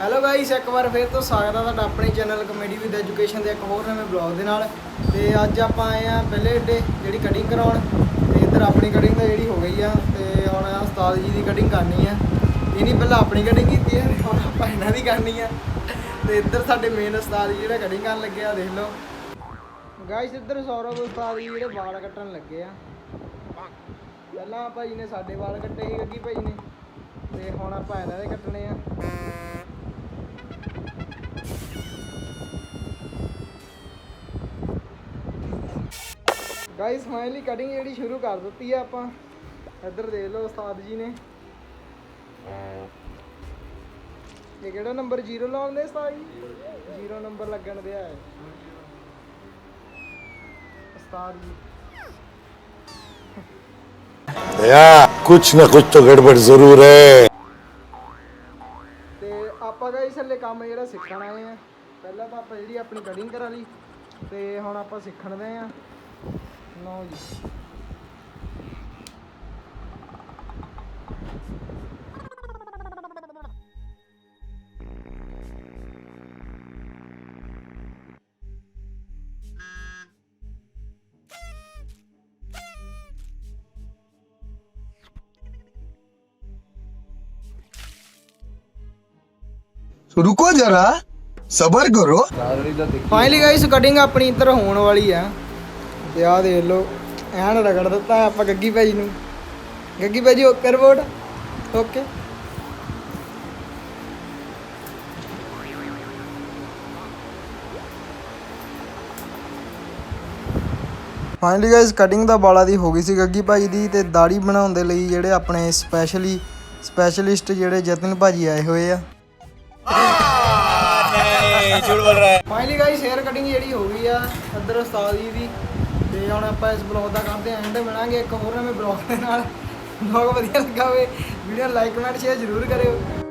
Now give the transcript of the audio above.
Hello guys ਇੱਕ ਵਾਰ ਫੇਰ ਤੋਂ ਸਵਾਗਤ ਹੈ ਤੁਹਾਡਾ ਆਪਣੇ ਚੈਨਲ ਕਮੇਡੀ ਵਿਦ ਐਜੂਕੇਸ਼ਨ ਦੇ ਇੱਕ ਹੋਰ ਨਵੇਂ ਬਲੌਗ ਦੇ ਨਾਲ। ਤੇ ਅੱਜ ਆਪਾਂ ਆਏ ਆ ਪਹਿਲੇ ਅੱਡੇ, ਜਿਹੜੀ ਕਟਿੰਗ ਕਰਾਉਣ। ਤੇ ਇੱਧਰ ਆਪਣੀ ਕਟਿੰਗ ਤਾਂ ਜਿਹੜੀ ਹੋ ਗਈ ਆ, ਤੇ ਹੁਣ ਆ ਉਸਤਾਦ ਜੀ ਦੀ ਕਟਿੰਗ ਕਰਨੀ ਆ। ਇਹਨੀ ਪਹਿਲਾਂ ਆਪਣੀ ਕਟਿੰਗ ਕੀਤੀ ਆ, ਹੁਣ ਆਪਾਂ ਇਹਨਾਂ ਦੀ ਕਰਨੀ ਆ। ਤੇ ਇੱਧਰ ਸਾਡੇ ਮੇਨ ਉਸਤਾਦ ਜੀ ਜਿਹੜਾ ਕਟਿੰਗ ਕਰਨ ਲੱਗੇ ਆ, ਦੇਖ ਲਓ। ਗਾਈਸ ਇੱਧਰ ਸੌਰਵ ਉਸਤਾਦ ਜੀ ਜਿਹੜੇ ਵਾਲ ਕੱਟਣ ਲੱਗੇ ਆ। ਪਹਿਲਾਂ ਭਾਈ ਨੇ ਸਾਡੇ ਵਾਲ ਕੱਟੇ ਸੀ ਗੱਗੀ ਭਾਈ ਨੇ। ਤੇ ਹੁਣ ਆਪਾਂ ਇਹਨਾਂ ਦੇ ਕੱਟਣੇ ਆ। ਗਾਇਸ ਫਾਈਨਲੀ ਕਟਿੰਗ ਜਿਹੜੀ ਸ਼ੁਰੂ ਕਰ ਦਿੱਤੀ ਆ ਆਪਾਂ। ਇੱਧਰ ਦੇਖ ਲਓ ਉਸਤਾਦ ਜੀ ਨੇ। ਇਹ ਕਿਹੜਾ ਨੰਬਰ 0 ਲਾਉਂਦੇ ਉਸਤਾਦ ਜੀ? 0 ਨੰਬਰ ਲੱਗਣ ਦੇ ਆ ਉਸਤਾਦ ਜੀ। ਯਾ ਕੁਛ ਨਾ ਕੁਛ ਤਾਂ ਗੜਬੜ ਜ਼ਰੂਰ ਹੈ। ਤੇ ਆਪਾਂ ਗਾਇਸ ਹਲੇ ਕੰਮ ਜਿਹੜਾ ਸਿੱਖਣ ਆਏ ਆ। ਪਹਿਲਾਂ ਤਾਂ ਆਪਾਂ ਜਿਹੜੀ ਆਪਣੀ ਕਟਿੰਗ ਕਰਾ ਲਈ ਤੇ ਹੁਣ ਆਪਾਂ ਸਿੱਖਣ ਦੇ ਆ। ਲਓ ਜੀ ਰੁਕੋ ਜਰਾ ਸਬਰ ਕਰੋ। ਫਾਈਨਲੀ ਗਾਇਸ ਕਟਿੰਗ ਆਪਣੀ ਇੱਧਰ ਹੋਣ ਵਾਲੀ ਆ। ਤੇ ਆਹ ਦੇਖ ਲਓ ਐਨ ਰਗੜ ਦਿੱਤਾ ਆਪਾਂ ਗੱਗੀ ਭਾਜੀ ਨੂੰ। ਗੱਗੀ ਭਾਜੀ okay report? Okay. Finally guys cutting ਦਾ ਬਾਲਾ ਦੀ ਹੋ ਗਈ ਸੀ ਗੱਗੀ ਭਾਜੀ ਦੀ ਤੇ ਦਾੜੀ ਬਣਾਉਣ ਦੇ ਲਈ ਜਿਹੜੇ ਆਪਣੇ ਸਪੈਸ਼ਲੀ ਸਪੈਸ਼ਲਿਸਟ ਜਿਹੜੇ ਜਤਨ ਭਾਜੀ ਆਏ ਹੋਏ ਆ। ਫਾਈਨਲੀ ਗਾਇਸ ਹੇਅਰ ਕਟਿੰਗ ਜਿਹੜੀ ਹੋ ਗਈ ਆ ਇੱਧਰ ਉਸਤਾਦ ਜੀ ਦੀ। ਤੇ ਹੁਣ ਆਪਾਂ ਇਸ ਬਲੌਗ ਦਾ ਕਰਦੇ ਆਂ ਐਂਡ ਮਿਲਾਂਗੇ, ਇੱਕ ਹੋਰ ਨਵੇਂ ਬਲੌਗ ਦੇ ਨਾਲ। ਬਲੌਗ ਵਧੀਆ ਲੱਗਾ ਹੋਵੇ ਵੀਡੀਓ ਲਾਈਕ ਕਮੈਂਟ ਸ਼ੇਅਰ ਜ਼ਰੂਰ ਕਰਿਓ।